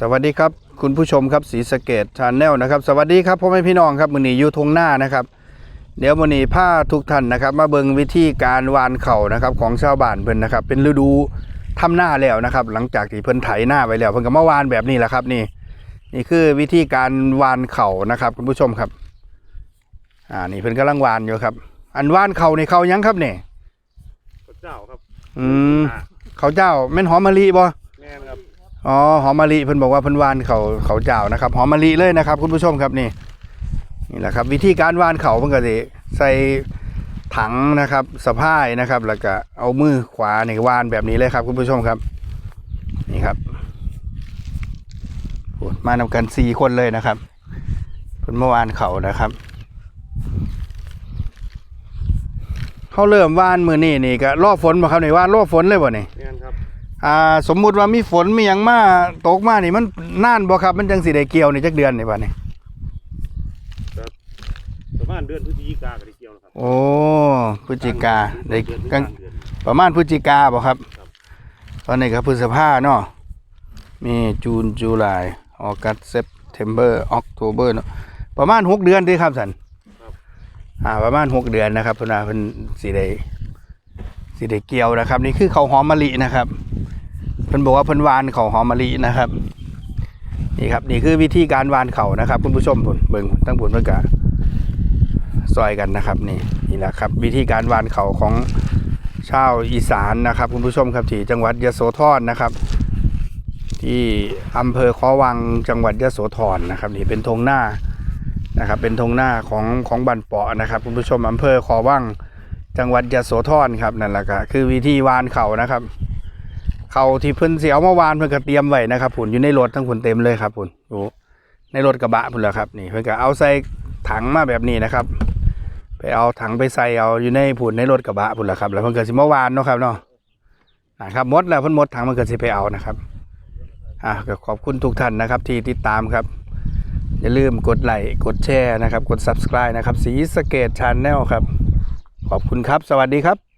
สวัสดีครับคุณผู้ชมครับสีสะเกตชาแนลนะครับ สวัสดีครับพ่อแม่พี่น้องครับมือนีอยู่ทงหน้านะครับ เดี๋ยวมือนีผ้าทุกท่านนะครับ มาเบิงวิธีการวานเข่านะครับของชาวบ้านเพิ่นนะครับ เป็นฤดูทำหน้าแล้วนะครับ หลังจากที่เพิ่นไถหน้าไปแล้ว เพิ่นก็มาวานแบบนี้แหละครับนี่ นี่คือวิธีการวานเข่านะครับ คุณผู้ชมครับ อ่านี่เพิ่นกำลังวานอยู่ครับ อันวานเข่าในเข่ายังครับเนี่ยพระเจ้าครับ อืมเขาเจ้าแม่นหอมมะลิบ่แม่นครับ อ๋อหอมมะลิเพิ่นบอกว่าเพิ่นวานเขาเขาเจ้านะครับหอมมะลิเลยนะครับ คุณผู้ชมครับนี่นี่แหละครับ วิธีการวานเขาเพิ่นก็สิใส่ถังนะครับสะพายนะครับ แล้วก็เอามือขวานี่วานแบบนี้เลยครับ คุณผู้ชมครับ นี่ครับมานำกันสี่คนเลยนะครับเพิ่นเมื่อวานเขานะครับเขาเริ่มวานมือนี่นี่ก็รอฝนบ่ครับนี่วานรอฝนเลยบ่นี่แม่ครับ อ่าสมมุติว่ามีฝนมีหยังมาตกมานี่มันนานบ่ครับ มันจังสิได้เกี่ยวนี่จักเดือนนี่บัดนี้ประมาณเดือนพฤศจิกาก็ได้เกี่ยวนะครับโอ้พฤศจิกาได้เดือนกลางเดือนประมาณพฤศจิกาบ่ครับครับตอนนี้ก็พฤษภาเนาะมีจูนจูลายออกัสเซปเทมเบอร์ออกโทเบอร์เนาะประมาณ6เดือนเด้ครับสันอ่าประมาณ6เดือนนะครับเพิ่นว่าเพิ่นสิได้สิได้เกี่ยวนะครับ นี่คือข้าวหอมมะลินะครับเพิ่นบอกว่าเพิ่นวานเขาหอมมะลินะครับ นี่ครับนี่คือวิธีการวานเขานะครับ คุณผู้ชมผลเบิ่งตั้งผลเพื่อกะซอยกันนะครับ นี่นี่แหละครับ วิธีการวานเขาของชาวอีสานนะครับ คุณผู้ชมครับที่จังหวัดยโสธรนะครับ ที่อำเภอขอวังจังหวัดยโสธรนะครับ นี่เป็นธงหน้านะครับ เป็นธงหน้าของของบันเปาะนะครับ คุณผู้ชมอำเภอขอวังจังหวัดยโสธรครับนั่นแหละก็คือวิธีวานเขานะครับ เขาที่เพิ่นเสียเอามาวานเพิ่นก็เตรียมไว้นะครับผุนอยู่ในรถทั้งผุนเต็มเลยครับผุนอยู่ในรถกระบะพุ่นแหละครับนี่เพิ่นก็เอาใส่ถังมาแบบนี้นะครับ ไปเอาถังไปใส่เอาอยู่ในผุนในรถกระบะพุ่นแหละครับ แล้วเพิ่นก็สิมาวานเนาะครับเนาะนะครับหมดแล้วเพิ่นหมดถังมันก็สิไปเอานะครับอะก็ขอบคุณทุกท่านนะครับ ที่ติดตามครับ อย่าลืมกดไลค์กดแชร์นะครับ กด subscribe นะครับสีสเกตชาแนลครับ ขอบคุณครับ สวัสดีครับ